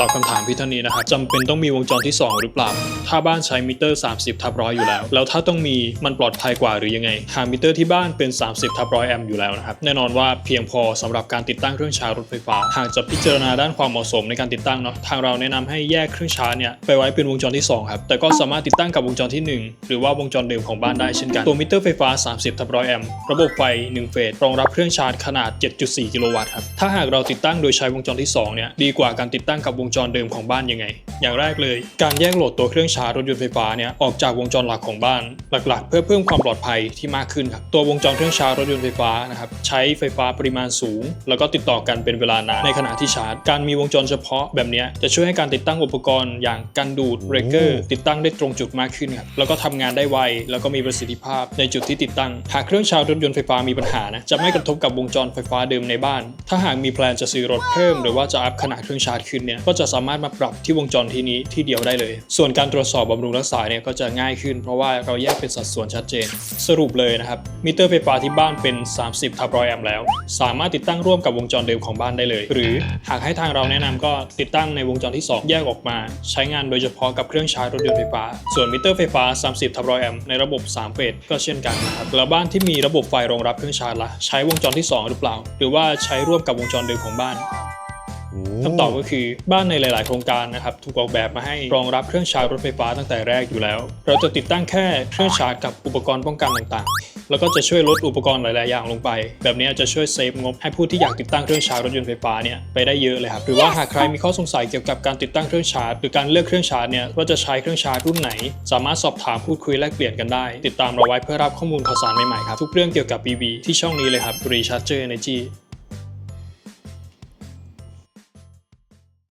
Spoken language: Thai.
ตอบคำถามพี่เท่านี้นะครับจำเป็นต้องมีวงจรที่ 2 หรือเปล่า ถ้าบ้านใช้มิเตอร์ 30ทับร้อยอยู่แล้ว แล้วถ้าต้องมีมันปลอดภัยกว่าหรือยังไง หากมิเตอร์ที่บ้านเป็น 30ทับร้อยแอมป์อยู่แล้วนะครับ แน่นอนว่าเพียงพอสำหรับการติดตั้งเครื่องชาร์จรถไฟฟ้า หากจะพิจารณาด้านความเหมาะสมในการติดตั้งเนาะ ทางเราแนะนำให้แยกเครื่องชาร์จเนี่ยไปไว้เป็นวงจรที่2ครับ แต่ก็สามารถติดตั้งกับวงจรที่ 1 หรือว่าวงจรเดิมของบ้านได้เช่นกัน ตัวมิเตอร์ไฟฟ้า 30ทับร้อยแอมป์ ระบบไฟ 1 เฟส รองรับเครื่องชาร์จขนาด 7.4 กิโลวัตต์ครับ ถ้าหากเราติดตั้งโดยใช้วงจรที่2เนี่ยดีกว่าการติดตั้งกับวงจรเดิมของบ้านยังไง อย่างแรกเลย การแยกโหลดตัวเครื่องชาร์จรถยนต์ไฟฟ้าเนี่ยออกจากวงจรหลักของบ้าน หลักๆ เพื่อเพิ่มความปลอดภัยที่มากขึ้นครับตัววงจรเครื่องชาร์จรถยนต์ไฟฟ้านะครับใช้ไฟฟ้าปริมาณสูง แล้วก็ติดต่อกันเป็นเวลานานในขณะที่ชาร์จ การมีวงจรเฉพาะแบบเนี้ยจะช่วยให้การติดตั้งอุปกรณ์ อย่างกันดูดเบรกเกอร์ติดตั้งได้ตรงจุดมากขึ้นครับแล้วก็ทำงานได้ไวแล้วก็มีประสิทธิภาพในจุดที่ติดตั้ง หากเครื่องชาร์จรถยนต์ไฟฟ้ามีปัญหานะจะไม่กระทบกับวงจรไฟฟ้าเดิมในบ้าน ถ้าหากมีแพลนจะซื้อรถเพิ่ม หรือว่าจะอัพขนาดเครื่องชาร์จขึ้นเนี่ยก็จะสามารถมาปรับที่วงจรที่นี้ที่เดียวได้เลย ส่วนการตรวจสอบบำรุงรักษาเนี่ยก็จะง่ายขึ้น เพราะว่าเราแยกเป็นสัดส่วนชัดเจน สรุปเลยนะครับมิเตอร์ไฟฟ้าที่บ้านเป็น 30ทับร้อยแอมป์แล้ว สามารถติดตั้งร่วมกับวงจรเดิมของบ้านได้เลย หรือหากให้ทางเราแนะนำก็ติดตั้งในวงจรที่ 2 แยกออกมา ใช้งานโดยเฉพาะกับเครื่องชาร์จรถยนต์ไฟฟ้า ส่วนมิเตอร์ไฟฟ้า 30ทับร้อยแอมป์ในระบบ3เฟสก็เช่นกันนะครับแล้วบ้านที่มีระบบไฟรองรับเครื่องชาร์จละใช้วงจรที่ 2 หรือเปล่า หรือว่าใช้ร่วมกับวงจรเดิมของบ้าน คำตอบก็คือบ้านในหลาย ๆ โครงการนะครับถูกออกแบบมาให้รองรับเครื่องชาร์จรถไฟฟ้าตั้งแต่แรกอยู่แล้ว เราจะติดตั้งแค่เครื่องชาร์จกับอุปกรณ์ป้องกันต่างๆ แล้วก็จะช่วยลดอุปกรณ์หลาย ๆ อย่างลงไป แบบนี้จะช่วยเซฟงบให้ผู้ที่อยากติดตั้งเครื่องชาร์จรถยนต์ไฟฟ้าเนี่ยไปได้เยอะเลยครับหรือว่าหากใครมีข้อสงสัยเกี่ยวกับการติดตั้งเครื่องชาร์จหรือการเลือกเครื่องชาร์จเนี่ยว่าจะใช้เครื่องชาร์จรุ่นไหน สามารถสอบถามพูดคุยแลกเปลี่ยนกันได้ ติดตามเราไว้เพื่อรับข้อมูลข่าวสารใหม่ ๆ ครับทุกเรื่องเกี่ยวกับ EV ที่ช่องนี้เลยครับ Recharger Energy